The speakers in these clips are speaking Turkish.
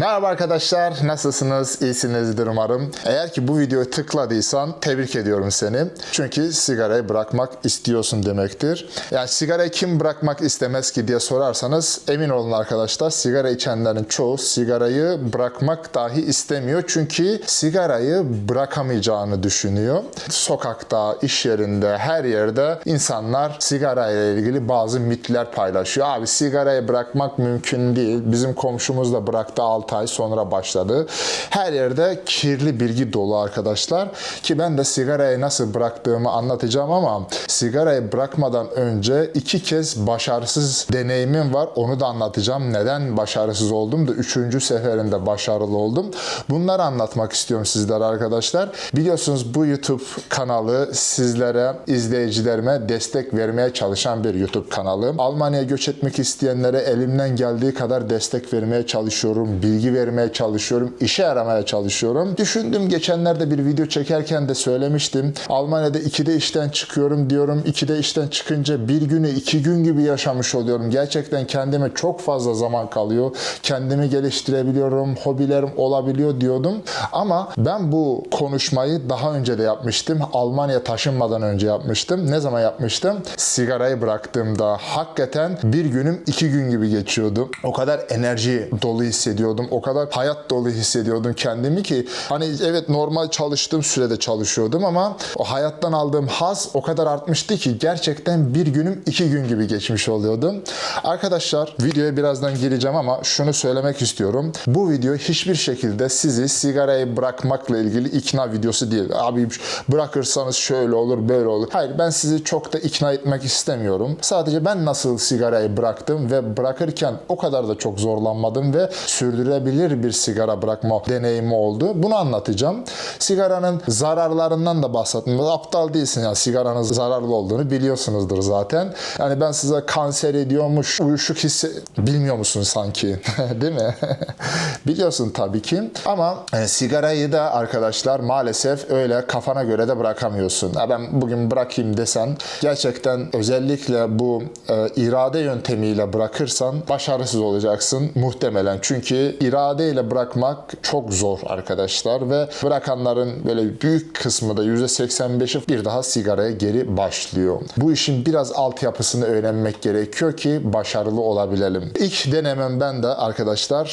Merhaba arkadaşlar, nasılsınız? İyisinizdir umarım. Eğer ki bu videoyu tıkladıysan tebrik ediyorum seni. Çünkü sigarayı bırakmak istiyorsun demektir. Yani sigarayı kim bırakmak istemez ki diye sorarsanız emin olun arkadaşlar sigara içenlerin çoğu sigarayı bırakmak dahi istemiyor. Çünkü sigarayı bırakamayacağını düşünüyor. Sokakta, iş yerinde, her yerde insanlar sigara ilgili bazı mitler paylaşıyor. Abi sigarayı bırakmak mümkün değil. Bizim komşumuz da bıraktı 6 ay sonra başladı. Her yerde kirli bilgi dolu arkadaşlar. Ki ben de sigarayı nasıl bıraktığımı anlatacağım ama sigarayı bırakmadan önce iki kez başarısız deneyimim var. Onu da anlatacağım. Neden başarısız oldum da üçüncü seferinde başarılı oldum. Bunları anlatmak istiyorum sizlere arkadaşlar. Biliyorsunuz bu YouTube kanalı sizlere, izleyicilerime destek vermeye çalışan bir YouTube kanalı. Almanya'ya göç etmek isteyenlere elimden geldiği kadar destek vermeye çalışıyorum. Bilgi vermeye çalışıyorum. işe yaramaya çalışıyorum. Düşündüm geçenlerde bir video çekerken de söylemiştim. Almanya'da ikide işten çıkıyorum diyorum. İkide işten çıkınca bir günü iki gün gibi yaşamış oluyorum. Gerçekten kendime çok fazla zaman kalıyor. Kendimi geliştirebiliyorum. Hobilerim olabiliyor diyordum. Ama ben bu konuşmayı daha önce de yapmıştım. Almanya taşınmadan önce yapmıştım. Ne zaman yapmıştım? Sigarayı bıraktığımda hakikaten bir günüm iki gün gibi geçiyordu. O kadar enerji dolu hissediyordum. O kadar hayat dolu hissediyordum kendimi ki hani evet normal çalıştığım sürede çalışıyordum ama o hayattan aldığım haz o kadar artmıştı ki gerçekten bir günüm iki gün gibi geçmiş oluyordu. Arkadaşlar videoya birazdan gireceğim ama şunu söylemek istiyorum. Bu video hiçbir şekilde sizi sigarayı bırakmakla ilgili ikna videosu değil. Abi bırakırsanız şöyle olur böyle olur. Hayır ben sizi çok da ikna etmek istemiyorum. Sadece ben nasıl sigarayı bıraktım ve bırakırken o kadar da çok zorlanmadım ve sürdürebilir bir sigara bırakma deneyimi oldu. Bunu anlatacağım. Sigaranın zararlarından da bahsettim. Aptal değilsin ya sigaranın zararlı olduğunu biliyorsunuzdur zaten. Yani ben size kanser ediyormuş, uyuşuk hisse bilmiyor musun sanki? Değil mi? Biliyorsun tabii ki. Ama e, sigarayı da arkadaşlar maalesef öyle kafana göre de bırakamıyorsun. Ya ben bugün bırakayım desen gerçekten özellikle bu e, irade yöntemiyle bırakırsan başarısız olacaksın muhtemelen. Çünkü iradeyle bırakmak çok zor arkadaşlar ve bırakanların böyle büyük kısmı da %85'i bir daha sigaraya geri başlıyor. Bu işin biraz altyapısını öğrenmek gerekiyor ki başarılı olabilelim. İlk denemem ben de arkadaşlar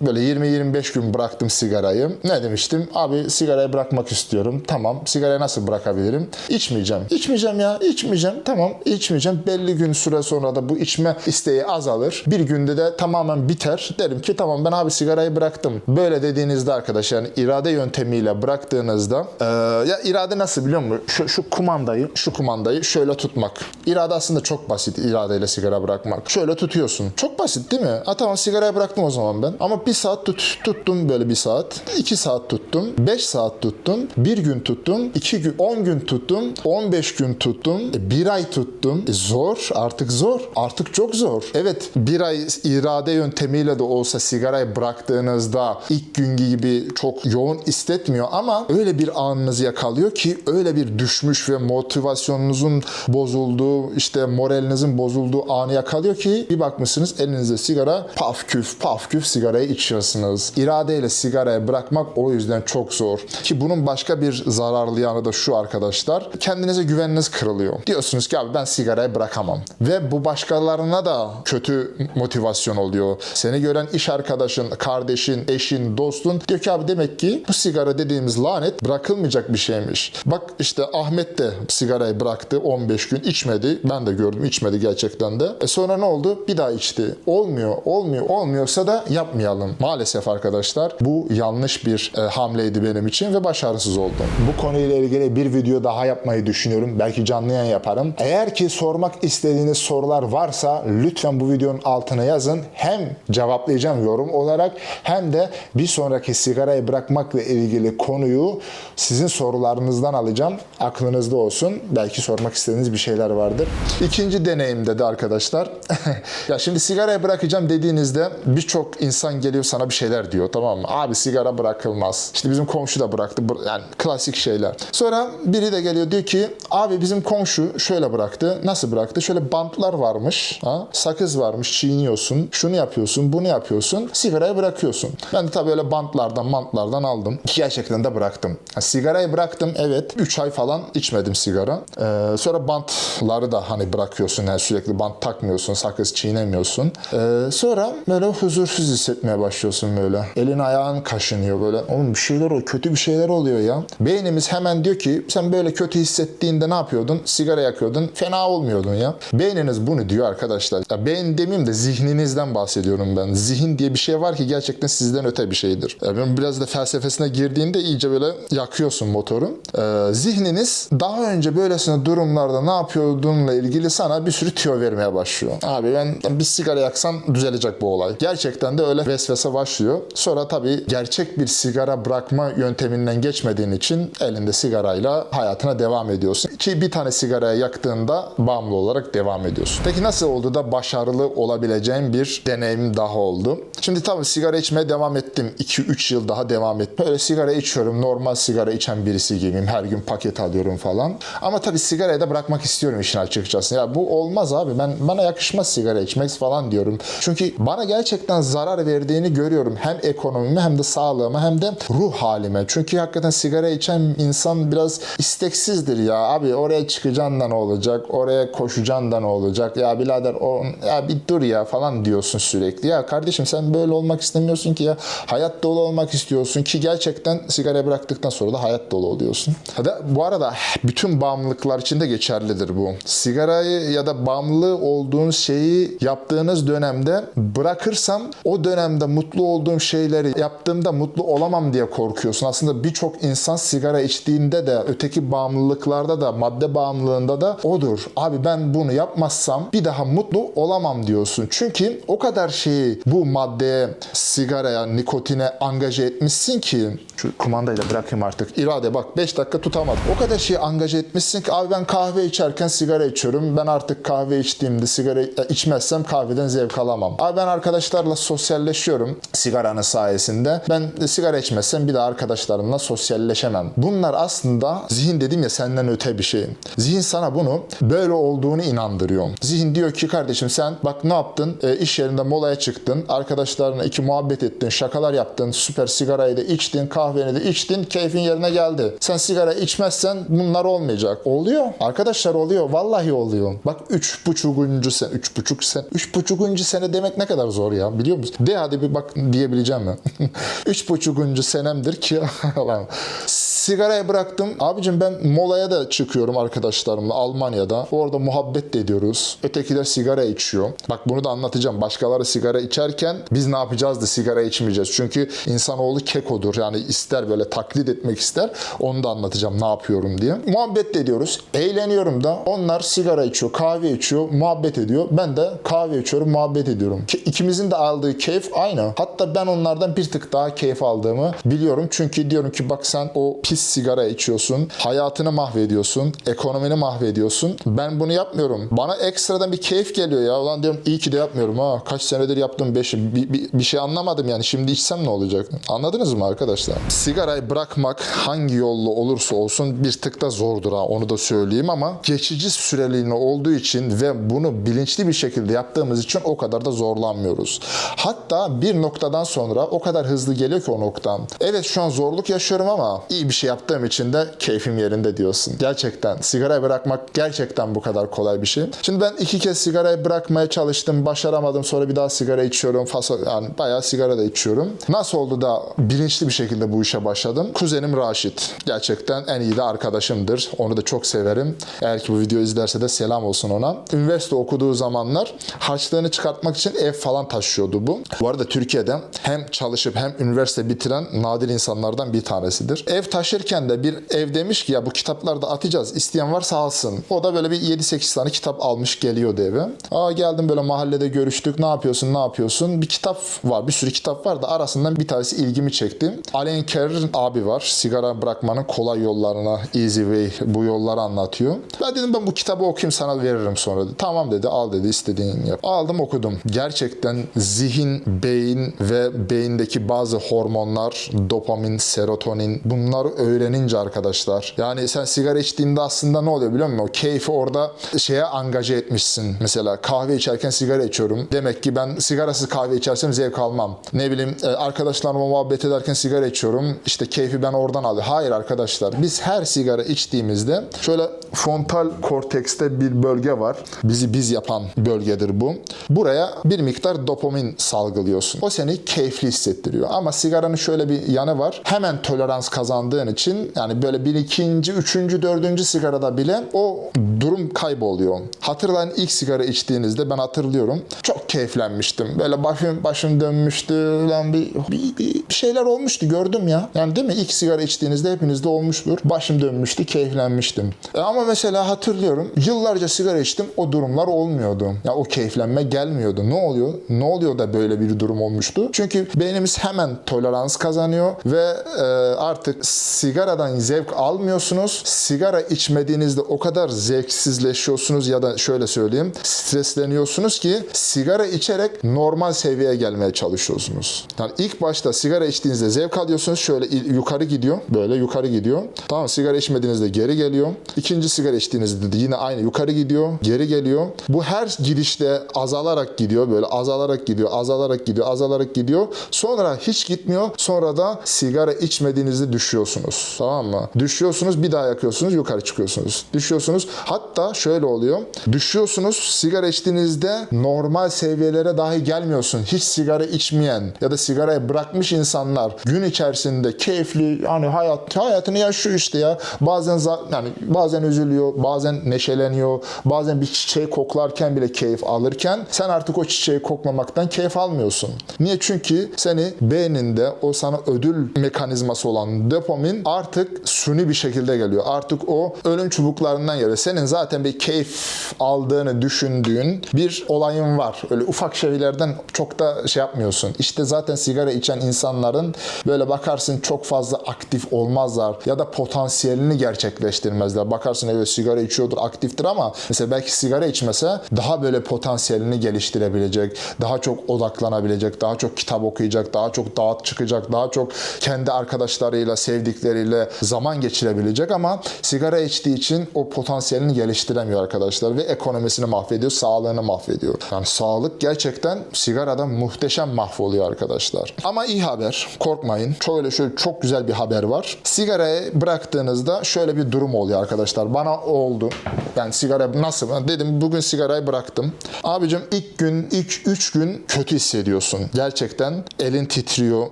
böyle 20-25 gün bıraktım sigarayı. Ne demiştim? Abi sigarayı bırakmak istiyorum. Tamam. Sigarayı nasıl bırakabilirim? İçmeyeceğim. İçmeyeceğim ya. içmeyeceğim. Tamam. içmeyeceğim. Belli gün süre sonra da bu içme isteği azalır. Bir günde de tamamen biter. Derim ki tamam ben abi sigarayı bıraktım. Böyle dediğinizde arkadaş yani irade yöntemiyle bıraktığınızda eee, ya irade nasıl biliyor musun? Şu, şu kumandayı, şu kumandayı şöyle tutmak. İrade aslında çok basit iradeyle sigara bırakmak. Şöyle tutuyorsun. Çok basit değil mi? Ha tamam sigarayı bıraktım o zaman ben. Ama bir saat tut, tuttum böyle bir saat. iki saat tuttum. Beş saat tuttum. Bir gün tuttum. iki gün, on gün tuttum. on beş gün tuttum. e, Bir ay tuttum. E, zor. Artık zor. Artık çok zor. Evet bir ay irade yöntemiyle de olsa sigarayı bıraktığınızda ilk gün gibi çok yoğun hissetmiyor ama öyle bir anınızı yakalıyor ki öyle bir düşmüş ve motivasyonunuzun bozulduğu işte moralinizin bozulduğu anı yakalıyor ki bir bakmışsınız elinizde sigara paf küf paf küf sigarayı içiyorsunuz. İradeyle sigarayı bırakmak o yüzden çok zor. Ki bunun başka bir zararlı yanı da şu arkadaşlar. Kendinize güveniniz kırılıyor. Diyorsunuz ki abi ben sigarayı bırakamam. Ve bu başkalarına da kötü motivasyon oluyor. Seni gören iş arkadaşın, kardeşin, eşin, dostun diyor ki abi demek ki bu sigara dediğimiz lanet bırakılmayacak bir şeymiş. Bak işte Ahmet de sigarayı bıraktı 15 gün içmedi. Ben de gördüm içmedi gerçekten de. E sonra ne oldu? Bir daha içti. Olmuyor, olmuyor, olmuyorsa da yapmayalım. Maalesef arkadaşlar bu yanlış bir e, hamleydi benim için ve başarısız oldum. Bu konuyla ilgili bir video daha yapmayı düşünüyorum. Belki canlı yayın yaparım. Eğer ki sormak istediğiniz sorular varsa lütfen bu videonun altına yazın. Hem cevaplayacağım yorum olarak hem de bir sonraki sigarayı bırakmakla ilgili konuyu sizin sorularınızdan alacağım. Aklınızda olsun. Belki sormak istediğiniz bir şeyler vardır. İkinci deneyimde de arkadaşlar ya şimdi sigarayı bırakacağım dediğinizde birçok insan geliyor sana bir şeyler diyor tamam mı? Abi sigara bırakılmaz. İşte bizim komşu da bıraktı. Yani klasik şeyler. Sonra biri de geliyor diyor ki abi bizim komşu şöyle bıraktı. Nasıl bıraktı? Şöyle bantlar varmış. Ha? Sakız varmış. Çiğniyorsun. Şunu yapıyorsun. Bunu yapıyorsun. Sigarayı sigarayı bırakıyorsun. Ben de tabii öyle bantlardan mantlardan aldım. Gerçekten de bıraktım. Ha, sigarayı bıraktım evet 3 ay falan içmedim sigara. Ee, sonra bantları da hani bırakıyorsun yani sürekli bant takmıyorsun sakız çiğnemiyorsun. Ee, sonra böyle huzursuz hissetmeye başlıyorsun böyle. Elin ayağın kaşınıyor böyle. Oğlum bir şeyler oluyor kötü bir şeyler oluyor ya. Beynimiz hemen diyor ki sen böyle kötü hissettiğinde ne yapıyordun? Sigara yakıyordun. Fena olmuyordun ya. Beyniniz bunu diyor arkadaşlar. Ya beyin demeyeyim de zihninizden bahsediyorum ben. Zihin diye bir şey var ki gerçekten sizden öte bir şeydir. Ben biraz da felsefesine girdiğinde iyice böyle yakıyorsun motoru. Ee, zihniniz daha önce böylesine durumlarda ne yapıyordunla ilgili sana bir sürü tüyo vermeye başlıyor. Abi ben bir sigara yaksam düzelecek bu olay. Gerçekten de öyle vesvese başlıyor. Sonra tabii gerçek bir sigara bırakma yönteminden geçmediğin için elinde sigarayla hayatına devam ediyorsun. Ki bir tane sigaraya yaktığında bağımlı olarak devam ediyorsun. Peki nasıl oldu da başarılı olabileceğim bir deneyim daha oldu? Şimdi tabii sigara içmeye devam ettim. 2-3 yıl daha devam ettim. Böyle sigara içiyorum. Normal sigara içen birisi gibiyim. Her gün paket alıyorum falan. Ama tabii sigarayı da bırakmak istiyorum işin açıkçası. Ya bu olmaz abi. Ben bana yakışmaz sigara içmek falan diyorum. Çünkü bana gerçekten zarar verdiğini görüyorum. Hem ekonomime hem de sağlığıma hem de ruh halime. Çünkü hakikaten sigara içen insan biraz isteksizdir ya. Abi oraya çıkacaksın da ne olacak? Oraya koşacaksın da ne olacak? Ya birader o ya bir dur ya falan diyorsun sürekli. Ya kardeşim sen böyle olmak istemiyorsun ki ya. Hayat dolu olmak istiyorsun ki gerçekten sigara bıraktıktan sonra da hayat dolu oluyorsun. Hadi bu arada bütün bağımlılıklar için de geçerlidir bu. Sigarayı ya da bağımlı olduğunuz şeyi yaptığınız dönemde bırakırsam o dönemde mutlu olduğum şeyleri yaptığımda mutlu olamam diye korkuyorsun. Aslında birçok insan sigara içtiğinde de öteki bağımlılıklarda da madde bağımlılığında da odur. Abi ben bunu yapmazsam bir daha mutlu olamam diyorsun. Çünkü o kadar şeyi bu maddeye, sigaraya, nikotine angaje etmişsin ki şu kumandayı da bırakayım artık. İrade bak 5 dakika tutamadım. O kadar şeyi angaje etmişsin ki abi ben kahve içerken sigara içiyorum. Ben artık kahve içtiğimde sigara içmezsem kahveden zevk alamam. Abi ben arkadaşlarla sosyalleşiyorum sigaranın sayesinde. Ben sigara içmezsem bir de arkadaşlarımla sosyalleşemem. Bunlar aslında zihin dedim ya senden öte bir şey. Zihin sana bunu böyle olduğunu inandırıyor. Zihin diyor ki kardeşim sen bak ne yaptın? E, iş yerinde molaya çıktın. Arkadaşlarına iki muhabbet ettin. Şakalar yaptın. Süper sigarayı da içtin. Kahveni de içtin. Keyfin yerine geldi. Sen sigara içmezsen bunlar olmayacak. Oluyor. Arkadaşlar oluyor. Vallahi oluyor. Bak üç buçukuncu sene. Üç buçuk sene. Üç buçukuncu sene demek ne kadar zor ya. Biliyor musun? De hadi bir bak diyebileceğim mi? üç buçukuncu senemdir ki. Sigarayı bıraktım. Abicim ben molaya da çıkıyorum arkadaşlarımla Almanya'da. Orada muhabbet de ediyoruz. Ötekiler sigara içiyor. Bak bunu da anlatacağım. Başkaları sigara içerken biz ne yapacağız da sigara içmeyeceğiz. Çünkü insanoğlu kekodur. Yani ister böyle taklit etmek ister. Onu da anlatacağım ne yapıyorum diye. Muhabbet de ediyoruz. Eğleniyorum da. Onlar sigara içiyor, kahve içiyor, muhabbet ediyor. Ben de kahve içiyorum, muhabbet ediyorum. Ki ikimizin de aldığı keyif aynı. Hatta ben onlardan bir tık daha keyif aldığımı biliyorum. Çünkü diyorum ki bak sen o pis sigara içiyorsun. Hayatını mahvediyorsun. Ekonomini mahvediyorsun. Ben bunu yapmıyorum. Bana ekstradan bir keyif geliyor ya. Ulan diyorum iyi ki de yapmıyorum ha. Kaç senedir yaptım beşi. Bir, bir, bir şey anlamadım yani. Şimdi içsem ne olacak? Anladınız mı arkadaşlar? Sigarayı bırakmak hangi yolla olursa olsun bir tık da zordur ha. Onu da söyleyeyim ama geçici süreliğine olduğu için ve bunu bilinçli bir şekilde yaptığımız için o kadar da zorlanmıyoruz. Hatta bir noktadan sonra o kadar hızlı geliyor ki o noktam. Evet şu an zorluk yaşıyorum ama iyi bir şey yaptığım için de keyfim yerinde diyorsun. Gerçekten sigarayı bırakmak gerçekten bu kadar kolay bir şey. Şimdi ben iki kez sigarayı bırakmaya çalıştım. Başaramadım. Sonra bir daha sigara içiyorum. Faso, yani bayağı sigara da içiyorum. Nasıl oldu da bilinçli bir şekilde bu işe başladım? Kuzenim Raşit. Gerçekten en iyi de arkadaşımdır. Onu da çok severim. Eğer ki bu videoyu izlerse de selam olsun ona. Üniversite okuduğu zamanlar harçlığını çıkartmak için ev falan taşıyordu bu. Bu arada Türkiye'de hem çalışıp hem üniversite bitiren nadir insanlardan bir tanesidir. Ev taşırken de bir ev demiş ki ya bu kitapları da atacağız. İsteyen varsa alsın. O da böyle bir 7-8 tane kitap almış geliyordu eve. Aa geldim böyle mahallede görüştük. Ne yapıyorsun ne yapıyorsun? Bir kitap var. Bir sürü kitap var da arasından bir tanesi ilgimi çekti. Alain Kerr'in abi var. Sigara bırakmanın kolay yollarına Easy Way bu yolları anlatıyor. Ben dedim ben bu kitabı okuyayım sana veririm sonra. Tamam dedi al dedi istediğin yap. Aldım okudum. Gerçekten zihin, beyin ve beyindeki bazı hormonlar dopamin, serotonin bunlar öğrenince arkadaşlar. Yani sen sigara içtiğinde aslında ne oluyor biliyor musun? O keyfi orada şeye angaje etmişsin. Mesela kahve içerken sigara içiyorum. Demek ki ben sigarasız kahve içersem zevk almam. Ne bileyim e, arkadaşlarıma muhabbet ederken sigara içiyorum. İşte keyfi ben oradan alıyorum. Hayır arkadaşlar. Biz her sigara içtiğimizde şöyle frontal kortekste bir bölge var. Bizi biz yapan bölgedir bu. Buraya bir miktar dopamin salgılıyorsun. O seni keyifli hissettiriyor. Ama sigaranın şöyle bir yanı var. Hemen tolerans kazandığın için yani böyle bir ikinci, üçüncü, dördüncü sigarada bile o durum kayboluyor. Hatırlayın ilk sigara içtiğinizde ben hatırlıyorum. Çok keyiflenmiştim. Böyle başım başım dönmüştü. Lan bir, bir, bir şeyler olmuştu gördüm ya. Yani değil mi? İlk sigara içtiğinizde hepinizde olmuştur. Başım dönmüştü, keyiflenmiştim. E ama mesela hatırlıyorum. Yıllarca sigara içtim. O durumlar olmuyordu. Ya o keyiflenme gelmiyordu. Ne oluyor? Ne oluyor da böyle bir durum olmuştu? Çünkü beynimiz hemen tolerans kazanıyor ve e, artık sigaradan zevk almıyorsunuz. Sigara içmediğinizde o kadar zevksizleşiyorsunuz ya da şöyle söyleyeyim stresleniyorsunuz ki sigara içerek normal seviyeye gelmeye çalışıyorsunuz. Yani ilk başta sigara içtiğinizde zevk alıyorsunuz. Şöyle yukarı gidiyor. Böyle yukarı gidiyor. Tamam sigara içmediğinizde geri geliyor. İkinci sigara içtiğinizde de yine aynı yukarı gidiyor. Geri geliyor. Bu her gidişte azalarak gidiyor. Böyle azalarak gidiyor. Azalarak gidiyor. Azalarak gidiyor. Sonra hiç gitmiyor. Sonra da sigara içmediğinizde düşüyorsunuz. Tamam mı? Düşüyorsunuz bir daha yakıyorsunuz yukarı çıkıyorsunuz. Düşüyorsunuz. Hatta şöyle oluyor. Düşüyorsunuz sigara içtiğinizde normal seviyelere dahi gelmiyorsun. Hiç sigara içmeyen ya da sigarayı bırakmış insanlar gün içerisinde keyifli yani hayat hayatını yaşıyor işte ya. Bazen yani bazen üzülüyor, bazen neşeleniyor, bazen bir çiçeği koklarken bile keyif alırken sen artık o çiçeği koklamaktan keyif almıyorsun. Niye? Çünkü seni beyninde o sana ödül mekanizması olan dopamin artık suni bir şekilde geliyor. Artık o ölüm çubuklarından geliyor. Senin zaten bir keyif aldığını düşündüğün bir olayın var. Öyle ufak şeylerden çok da şey yapmıyorsun. İşte zaten sigara içen insanların böyle bakarsın çok fazla aktif olmazlar ya da potansiyelini gerçekleştirmezler. Bakarsın evet sigara içiyordur, aktiftir ama mesela belki sigara içmese daha böyle potansiyelini geliştirebilecek, daha çok odaklanabilecek, daha çok kitap okuyacak, daha çok dağıt çıkacak, daha çok kendi arkadaşlarıyla, sevdikleriyle zaman geçirebilecek ama sigara içtiği için o potansiyelini geliştiremiyor arkadaşlar ve ekonomisini mahvediyor, sağlığını mahvediyor. Yani sağlık gerçekten sigaradan muhteşem mahvoluyor arkadaşlar. Ama iyi haber, korkmayın. Şöyle şöyle çok güzel bir haber var. Sigarayı bıraktığınızda şöyle bir durum oluyor arkadaşlar. Bana oldu. Ben sigara nasıl? Dedim bugün sigarayı bıraktım. Abicim ilk gün, ilk 3 gün kötü hissediyorsun. Gerçekten elin titriyor,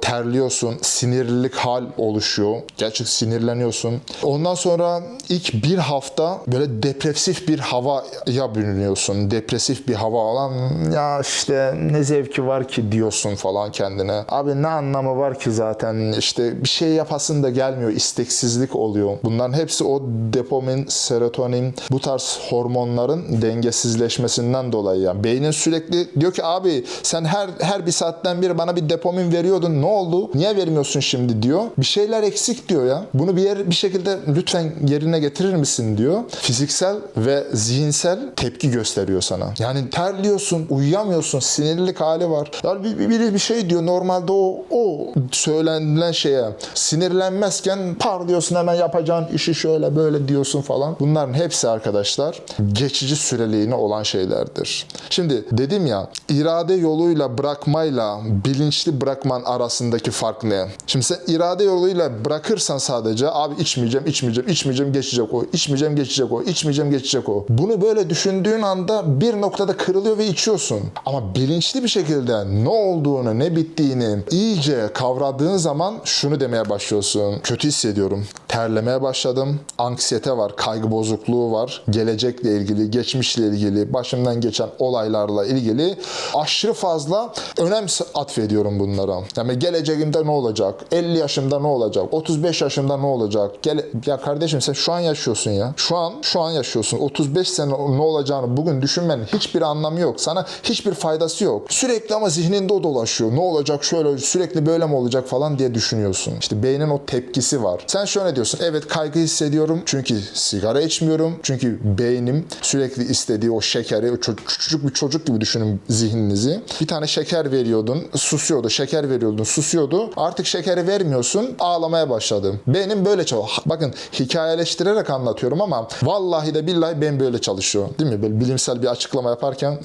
terliyorsun, sinirlilik hal oluşuyor. Gerçek sinirleniyorsun. Ondan sonra ilk bir hafta böyle depresif bir havaya bürünüyorsun. Depresif bir hava olan ya işte ne zevki var ki diyorsun falan kendine. Abi ne anlamı var ki zaten işte bir şey yapasın da gelmiyor. isteksizlik oluyor. Bunların hepsi o dopamin, serotonin bu tarz hormonların dengesizleşmesinden dolayı. Yani beynin sürekli diyor ki abi sen her her bir saatten biri bana bir dopamin veriyordun. Ne oldu? Niye vermiyorsun şimdi diyor. Bir şeyler eksik diyor ya. Bunu bir yer bir şekilde lütfen yerine getirir misin diyor. Fiziksel ve zihinsel tepki gösteriyor sana. Yani terliyorsun, uyuyamıyorsun, sinirlilik hali var. Yani bir- bir- biri bir şey diyor normalde o o söylenilen şeye sinirlenmezken parlıyorsun hemen yapacağın işi şöyle böyle diyorsun falan. Bunların hepsi arkadaşlar geçici süreliğine olan şeylerdir. Şimdi dedim ya irade yoluyla bırakmayla bilinçli bırakman arasındaki fark ne? Şimdi sen irade yoluyla bırakırsan sadece abi içmeyeceğim, içmeyeceğim, içmeyeceğim geçecek o, içmeyeceğim geçecek o, içmeyeceğim geçecek o. Bunu böyle düşündüğün anda bir noktada kırılıyor ve içiyorsun. Ama bilinçli bir şekilde ne olduğunu, ne bittiğini iyice kavradığın zaman şunu demeye başlıyorsun. Kötü hissediyorum. Terlemeye başladım. Anksiyete var, kaygı bozukluğu var. Gelecekle ilgili, geçmişle ilgili, başımdan geçen olaylarla ilgili aşırı fazla önem atfediyorum bunlara. Yani geleceğimde ne olacak? 50 yaşımda ne olacak? 35 yaşımda ne olacak? Gele ya kardeşim sen şu an yaşıyorsun ya. Şu an şu an yaşıyorsun. 35 sene ne olacağını bugün düşünmenin hiçbir anlamı yok. Sana hiçbir faydası yok. Sürekli ama zihninde o dolaşıyor. Ne olacak şöyle sürekli böyle mi olacak falan diye düşünüyorsun. İşte beynin o tepkisi var. Sen şöyle diyorsun. Evet kaygı hissediyorum çünkü sigara içmiyorum. Çünkü beynim sürekli istediği o şekeri, o küçücük bir çocuk gibi düşünün zihninizi. Bir tane şeker veriyordun, susuyordu. Şeker veriyordun, susuyordu. Artık şekeri vermiyorsun, ağlamaya başladım. Beynim böyle çalışıyor. Bakın hikayeleştirerek anlatıyorum ama vallahi de billahi ben böyle çalışıyor. Değil mi? Böyle bilimsel bir açıklama yaparken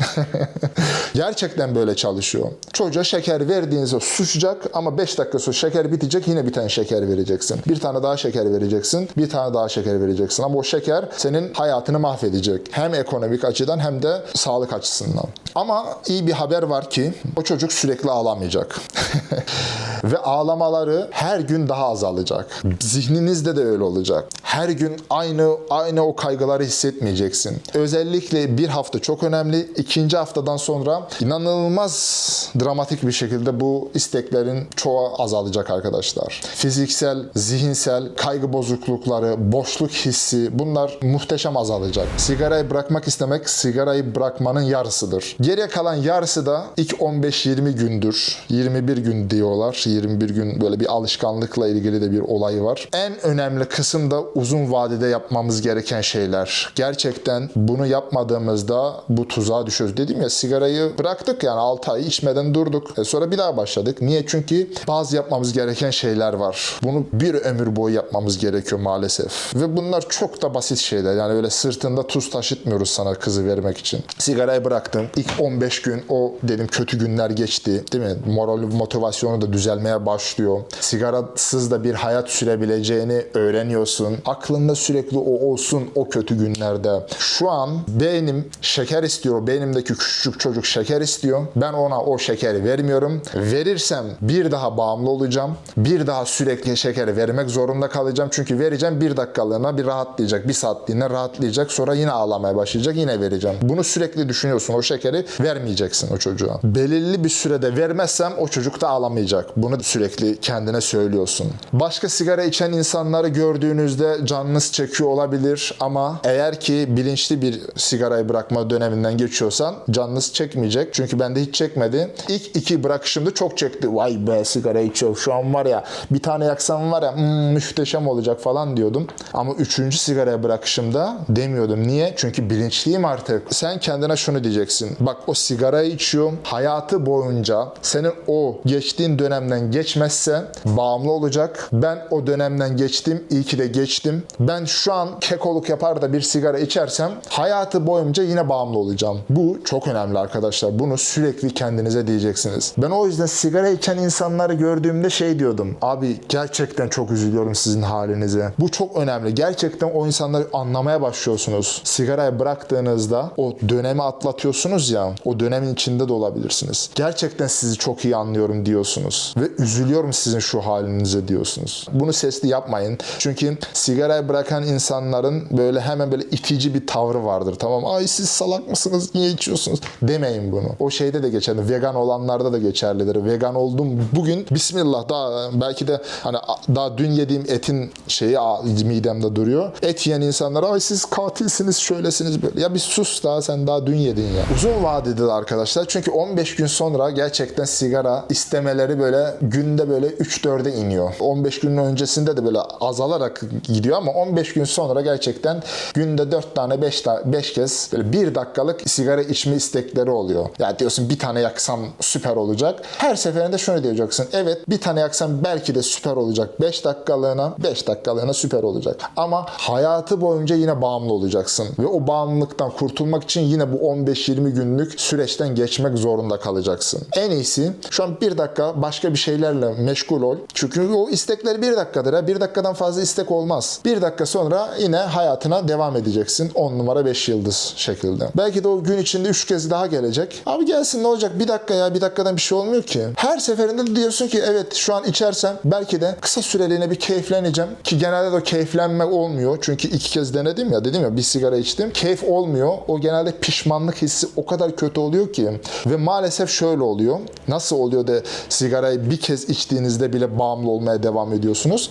gerçekten böyle çalışıyor. Çocuğa şeker verdiğinizde susacak ama 5 dakika sonra şeker bitecek yine bir tane şeker vereceksin. Bir tane daha şeker vereceksin. Bir tane daha şeker vereceksin. Ama o şeker senin hayatını mahvedecek. Hem ekonomik açıdan hem de sağlık açısından. Ama iyi bir haber var ki o çocuk sürekli ağlamayacak. Ve ağlamaları her gün daha azalacak. Zihninizde de öyle olacak. Her gün aynı aynı o kaygıları hissetmeyeceksin. Özellikle bir hafta çok önemli. İkinci haftadan sonra inanılmaz dramatik bir şekilde bu isteklerin çoğu azalacak arkadaşlar. Fiziksel, zihinsel kaygı bozuklukları, boşluk hissi bunlar muhteşem azalacak. Sigarayı bırakmak istemek sigarayı bırakmanın yarısıdır. Geriye kalan yarısı da ilk 15-20 gündür. 21 gün diyorlar. 21 gün böyle bir alışkanlıkla ilgili de bir olay var. En önemli kısım da uzun vadede yapmamız gereken şeyler. Gerçekten bunu yapmadığımızda bu tuzağa düşüyoruz. Dedim ya sigarayı bıraktık yani 6 ay içmeden durduk. E sonra bir daha başladık. Niye? Çünkü bazı yapmamız gereken şeyler var. Bunu bir ömür boyu yapmamız gerekiyor maalesef. Ve bunlar çok da basit şeyler. Yani öyle sırtında tuz taşıtmıyoruz sana kızı vermek için. Sigarayı bıraktım. İlk 15 gün o dedim kötü günler geçti. Değil mi? Moral motivasyonu da düzelmeye başlıyor. Sigarasız da bir hayat sürebileceğini öğreniyorsun. Aklında sürekli o olsun o kötü günlerde. Şu an beynim şeker istiyor. Beynimdeki küçük çocuk şeker istiyor. Ben ona o şekeri vermiyorum. Verirsem bir daha bağımlı olacağım. Bir daha sürekli şekeri vermek zorunda kalacağım. Çünkü vereceğim bir dakikalığına bir rahatlayacak. Bir saatliğine rahatlayacak. Sonra yine ağlamaya başlayacak. Yine vereceğim. Bunu sürekli düşünüyorsun. O şekeri vermeyeceksin o çocuğa. Belirli bir sürede vermezsem o çocuk da ağlamayacak. Bunu sürekli kendine söylüyorsun. Başka sigara içen insanları gördüğünüzde canınız çekiyor olabilir ama eğer ki bilinçli bir sigarayı bırakma döneminden geçiyorsan canınız çekmeyecek. Çünkü bende hiç çekmedi. İlk iki bırakışımda çok çekti. Vay be sigara içiyor. Şu an var ya bir tane yaksam var ya "Hmm, muhteşem olacak falan diyordum. Ama üçüncü sigaraya bırakışımda demiyordum. Niye? Çünkü bilinçliyim artık. Sen kendine şunu diyeceksin. Bak o sigarayı içiyorum. Hayatı boyunca senin o geçtiğin dönemden geçmezse bağımlı olacak. Ben o dönemden geçtim. İyi ki de geçtim. Ben şu an kekoluk yapar da bir sigara içersem hayatı boyunca yine bağımlı olacağım. Bu çok önemli arkadaşlar. Bunu sürekli kendinize diyeceksiniz. Ben o yüzden sigara içen insanları gördüğümde şey diyordum. Abi gerçekten çok üzülüyorum sizin halinize. Bu çok önemli. Gerçekten o insanları anlamaya başlıyorsunuz. Sigarayı bıraktığınızda o dönemi atlatıyorsunuz ya. O dönemin içinde de olabilirsiniz. Gerçekten sizi çok iyi anlıyorum diyorsunuz. Ve üzülüyorum sizin şu halinize diyorsunuz. Bunu sesli yapmayın. Çünkü sigarayı bırakan insanların böyle hemen böyle itici bir tavrı vardır. Tamam ay siz salak mısınız niye içiyorsunuz demeyin bunu. O şeyde de geçerli. Vegan olanlarda da geçerlidir. Vegan oldum bugün bismillah daha belki de hani daha dün yediğim etin şeyi midemde duruyor. Et yiyen insanlara ay siz katilsiniz şöylesiniz böyle. Ya bir sus daha sen daha dün yedin ya. Uzun vadede de arkadaşlar çünkü 15 gün sonra gerçekten sigara istemeleri böyle günde böyle 3-4'e iniyor. 15 günün öncesinde de böyle azalarak gidiyor ama 15 gün sonra gerçekten günde 4 tane 5 tane 5 kez böyle 1 dakikalık sigara içme istekleri oluyor. Ya diyorsun bir tane yaksam süper olacak. Her seferinde şunu diyeceksin. Evet bir tane yaksam belki de süper olacak. 5 dakikalığına 5 dakikalığına süper olacak. Ama hayatı boyunca yine bağımlı olacaksın. Ve o bağımlılıktan kurtulmak için yine bu 15-20 günlük süreçten geçmek zorunda kalacaksın. En iyisi şu an bir dakika başka bir şeylerle meşgul ol. Çünkü o istekler bir dakikadır. Ha. Bir dakikadan fazla istek olmaz. Bir dakika sonra yine hayatına devam edeceksin. 10 numara 5 yıldız şekilde. Belki de o gün içinde 3 kez daha gelecek. Abi gelsin ne olacak? Bir dakika ya bir dakikadan bir şey olmuyor ki. Her seferinde de diyorsun ki evet şu an içersem belki de kısa süreliğine bir keyifleneceğim. Ki genelde de o keyiflenme olmuyor. Çünkü iki kez denedim ya dedim ya bir sigara içtim. Keyif olmuyor. O genelde pişmanlık hissi o kadar kötü oluyor ki ve maalesef şöyle oluyor. Nasıl oluyor da sigarayı bir kez içtiğinizde bile bağımlı olmaya devam ediyorsunuz?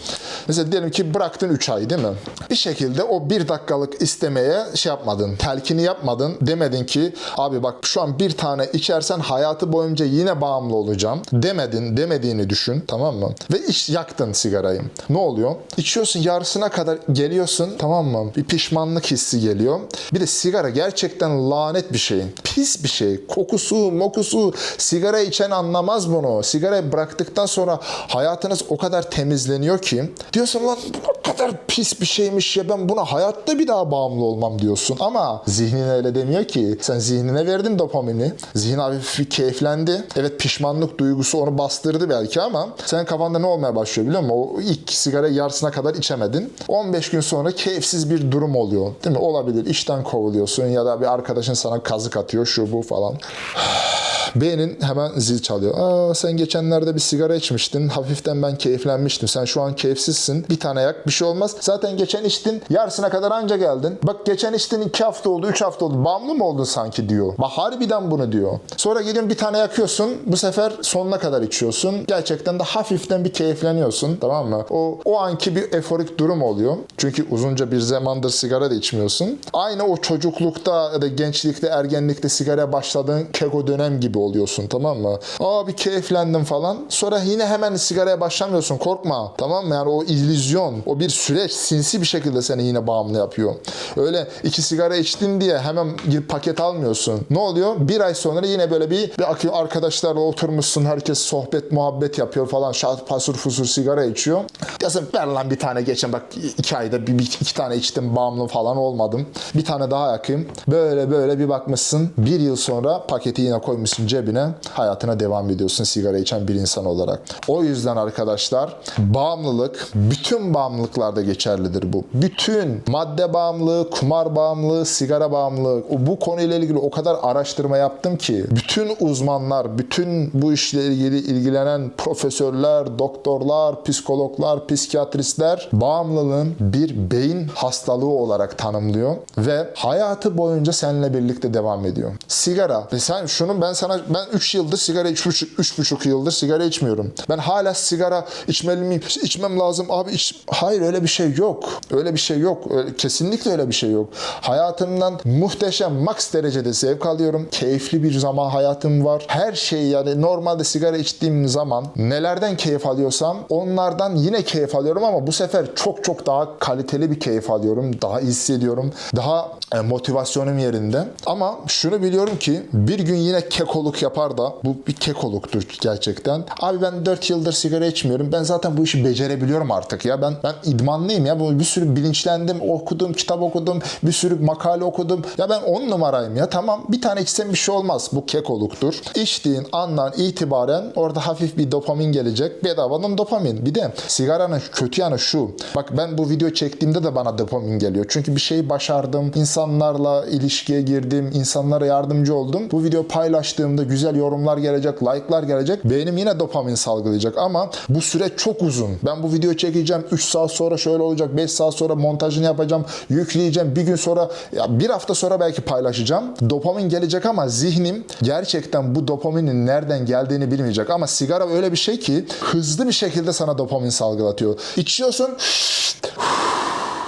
Mesela diyelim ki bıraktın 3 ay değil mi? Bir şekilde o bir dakikalık istemeye şey yapmadın. Telkini yapmadın. Demedin ki abi bak şu an bir tane içersen hayatı boyunca yine bağımlı olacağım. Demedin. Demediğini düşün tamam mı? Ve iç, yaktın sigarayı. Ne oluyor? İçiyorsun yarısına kadar geliyorsun tamam mı? Bir pişmanlık hissi geliyor. Bir de sigara gerçekten lanet bir şey. Pis bir şey. Kokusu, mokusu. Sigara içen anlamaz bunu. Sigarayı bıraktıktan sonra hayatınız o kadar temizleniyor ki diyorsun lan bu kadar pis bir şeymiş ya ben buna hayatta bir daha bağımlı olmam diyorsun. Ama zihnin öyle demiyor ki. Sen zihnine verdin dopamini. Zihin hafif bir keyiflendi. Evet pişmanlık duygusu onu bastırdı belki ama sen kafanda ne olmaya başlıyor biliyor musun? O ilk sigarayı yarısına kadar içemedin. 15 gün sonra keyifsiz bir durum oluyor. Değil mi? Olabilir. İşten kovuluyorsun ya da bir arkadaşın sana kazık atıyor şu bu falan. Beynin hemen zil çalıyor. Aa sen geçenlerde bir sigara içmiştin. Hafiften ben keyiflenmiştim. Sen şu an keyifsizsin. Bir tane yak bir şey olmaz. Zaten geçen içtin. Yarısına kadar anca geldin. Bak geçen içtin 2 hafta oldu 3 hafta oldu. Bağımlı mı oldun sanki diyor. Bak harbiden bunu diyor. Sonra gidiyorsun bir tane yakıyorsun. Bu sefer sonuna kadar içiyorsun. Gerçekten de hafiften bir keyifleniyorsun. Tamam mı? O, o anki bir eforik durum oluyor. Çünkü uzunca bir zamandır sigara da içmiyorsun. Aynı o çocuklukta ya da gençlikte, ergenlikte sigara başladığın keko dönem gibi oluyorsun tamam mı? Aa bir keyiflendim falan. Sonra yine hemen sigaraya başlamıyorsun. Korkma. Tamam mı? Yani o illüzyon, o bir süreç sinsi bir şekilde seni yine bağımlı yapıyor. Öyle iki sigara içtin diye hemen gidip paket almıyorsun. Ne oluyor? Bir ay sonra yine böyle bir, bir arkadaşlarla oturmuşsun. Herkes sohbet, muhabbet yapıyor falan. Şat pasur fusur sigara içiyor. Diyorsun ver lan bir tane geçen bak iki ayda bir, bir iki tane içtim bağımlı falan olmadım. Bir tane daha yakayım. Böyle böyle bir bakmışsın. Bir yıl sonra paketi yine koymuşsun cebine. Hayatına devam ediyorsun sigara içen bir insan olarak. O yüzden arkadaşlar bağımlılık bütün bağımlılıklarda geçerlidir bu. Bütün madde bağımlılığı, kumar bağımlılığı, sigara bağımlılığı bu konuyla ilgili o kadar araştırma yaptım ki bütün uzmanlar, bütün bu işle ilgili ilgilenen profesörler, doktorlar, psikologlar, psikiyatristler bağımlılığın bir beyin hastalığı olarak tanımlıyor ve hayatı boyunca seninle birlikte devam ediyor. Sigara ve sen şunu ben sana ben 3 yıldır sigara 3,5 3,5 yıldır sigara içmiyorum. Ben hala sigara içmeli miyim? İçmem lazım abi iç. Hayır öyle bir şey yok. Öyle bir şey yok. Öyle- kesinlikle öyle bir şey yok. Hayatımdan muhteşem max derecede zevk alıyorum. Keyifli bir zaman hayatım var. Her şey yani normalde sigara içtiğim zaman nelerden keyif alıyorsam onlardan yine keyif alıyorum ama bu sefer çok çok daha kaliteli bir keyif alıyorum. Daha iyi hissediyorum. Daha e, motivasyonum yerinde. Ama şunu biliyorum ki bir gün yine kekoluk yapar da bu bir kekoluktur gerçekten. Abi ben 4 yıldır sigara içmiyorum. Ben zaten bu işi becerebiliyorum artık ya. Ben ben idmanlıyım ya. Bu bir sürü bilinçlendim, okudum, kitap okudum, bir sürü makale okudum. Ya ben 10 numarayım ya. Tamam bir tane içsem bir şey olmaz. Bu kekoluktur. İçtiğin andan itibaren orada hafif bir dopamin gelecek. Bedavadan dopamin. Bir de sigaranın kötü yanı şu. Bak ben bu video çektiğimde de bana dopamin geliyor. Çünkü bir şeyi başardım. insanlarla ilişkiye girdim. insanlara yardımcı oldum. Bu video paylaştığımda güzel yorumlar gelecek, like'lar gelecek. Beynim yine dopamin salgılayacak ama bu süreç çok uzun. Ben bu video çekeceğim. 3 saat sonra şöyle olacak. 5 saat sonra montajını yapacağım. Yükleyeceğim. Bir gün sonra ya bir hafta sonra belki paylaşacağım. Dopamin gelecek ama zihnim gerçekten bu dopaminin nereden geldiğini bilmeyecek. Ama sigara öyle bir şey ki hızlı bir şekilde sana dopamin salgılatıyor. İçiyorsun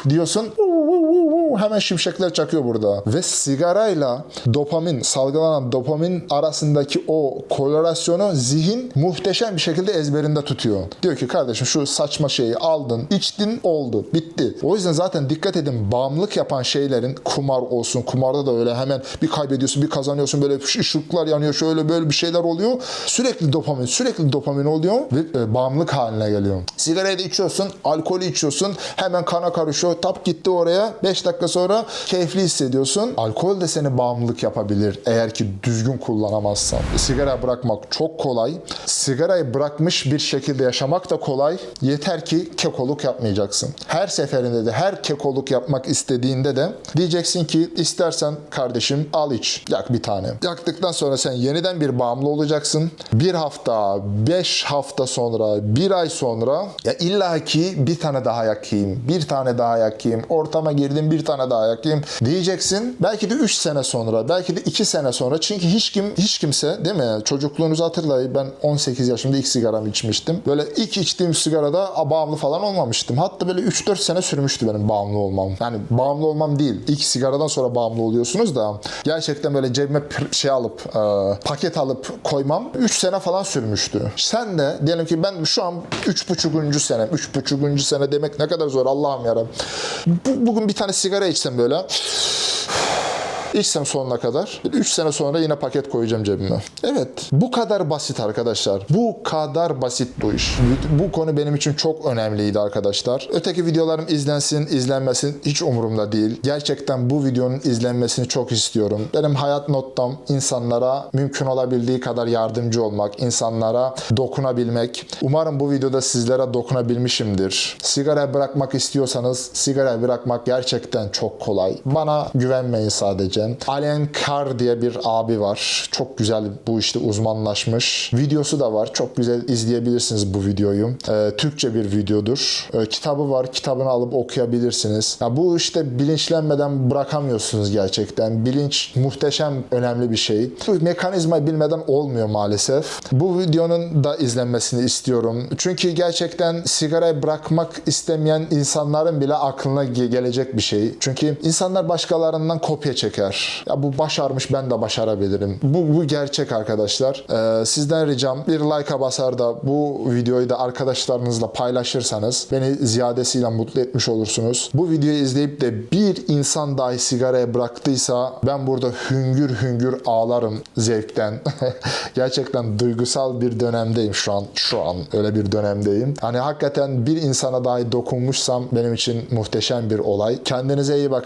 diyorsun hemen şimşekler çakıyor burada. Ve sigarayla dopamin, salgılanan dopamin arasındaki o korelasyonu zihin muhteşem bir şekilde ezberinde tutuyor. Diyor ki kardeşim şu saçma şeyi aldın, içtin, oldu, bitti. O yüzden zaten dikkat edin bağımlılık yapan şeylerin kumar olsun, kumarda da öyle hemen bir kaybediyorsun, bir kazanıyorsun böyle ışıklar yanıyor, şöyle böyle bir şeyler oluyor. Sürekli dopamin, sürekli dopamin oluyor ve e, bağımlılık haline geliyor. Sigarayı da içiyorsun, alkolü içiyorsun, hemen kana karışıyor, tap gitti oraya. 5 dakika sonra keyifli hissediyorsun. Alkol de seni bağımlılık yapabilir eğer ki düzgün kullanamazsan. Sigara bırakmak çok kolay. Sigarayı bırakmış bir şekilde yaşamak da kolay. Yeter ki kekoluk yapmayacaksın. Her seferinde de her kekoluk yapmak istediğinde de diyeceksin ki istersen kardeşim al iç. Yak bir tane. Yaktıktan sonra sen yeniden bir bağımlı olacaksın. Bir hafta, beş hafta sonra, bir ay sonra ya illa ki bir tane daha yakayım, bir tane daha yakayım, ortama girdim bir tane daha yakayım diyeceksin. Belki de 3 sene sonra, belki de 2 sene sonra. Çünkü hiç kim hiç kimse değil mi? Çocukluğunuzu hatırlayın. Ben 18 yaşımda ilk sigaramı içmiştim. Böyle ilk içtiğim sigarada bağımlı falan olmamıştım. Hatta böyle 3-4 sene sürmüştü benim bağımlı olmam. Yani bağımlı olmam değil. İlk sigaradan sonra bağımlı oluyorsunuz da gerçekten böyle cebime şey alıp e, paket alıp koymam 3 sene falan sürmüştü. Sen de diyelim ki ben şu an 3,5. senem. 3,5. sene demek ne kadar zor Allah'ım yarabbim. Bu, bugün bir tane sigara içsem böyle İçsem sonuna kadar. 3 sene sonra yine paket koyacağım cebime. Evet. Bu kadar basit arkadaşlar. Bu kadar basit bu iş. Bu konu benim için çok önemliydi arkadaşlar. Öteki videolarım izlensin, izlenmesin hiç umurumda değil. Gerçekten bu videonun izlenmesini çok istiyorum. Benim hayat nottam insanlara mümkün olabildiği kadar yardımcı olmak, insanlara dokunabilmek. Umarım bu videoda sizlere dokunabilmişimdir. Sigara bırakmak istiyorsanız sigara bırakmak gerçekten çok kolay. Bana güvenmeyin sadece. Alen Kar diye bir abi var. Çok güzel bu işte uzmanlaşmış. Videosu da var. Çok güzel izleyebilirsiniz bu videoyu. Ee, Türkçe bir videodur. Ee, kitabı var. Kitabını alıp okuyabilirsiniz. Ya bu işte bilinçlenmeden bırakamıyorsunuz gerçekten. Bilinç muhteşem önemli bir şey. Bu mekanizmayı bilmeden olmuyor maalesef. Bu videonun da izlenmesini istiyorum. Çünkü gerçekten sigarayı bırakmak istemeyen insanların bile aklına ge- gelecek bir şey. Çünkü insanlar başkalarından kopya çeker. Ya bu başarmış ben de başarabilirim. Bu, bu gerçek arkadaşlar. Ee, sizden ricam bir like'a basar da bu videoyu da arkadaşlarınızla paylaşırsanız beni ziyadesiyle mutlu etmiş olursunuz. Bu videoyu izleyip de bir insan dahi sigaraya bıraktıysa ben burada hüngür hüngür ağlarım zevkten. Gerçekten duygusal bir dönemdeyim şu an. Şu an öyle bir dönemdeyim. Hani hakikaten bir insana dahi dokunmuşsam benim için muhteşem bir olay. Kendinize iyi bakın.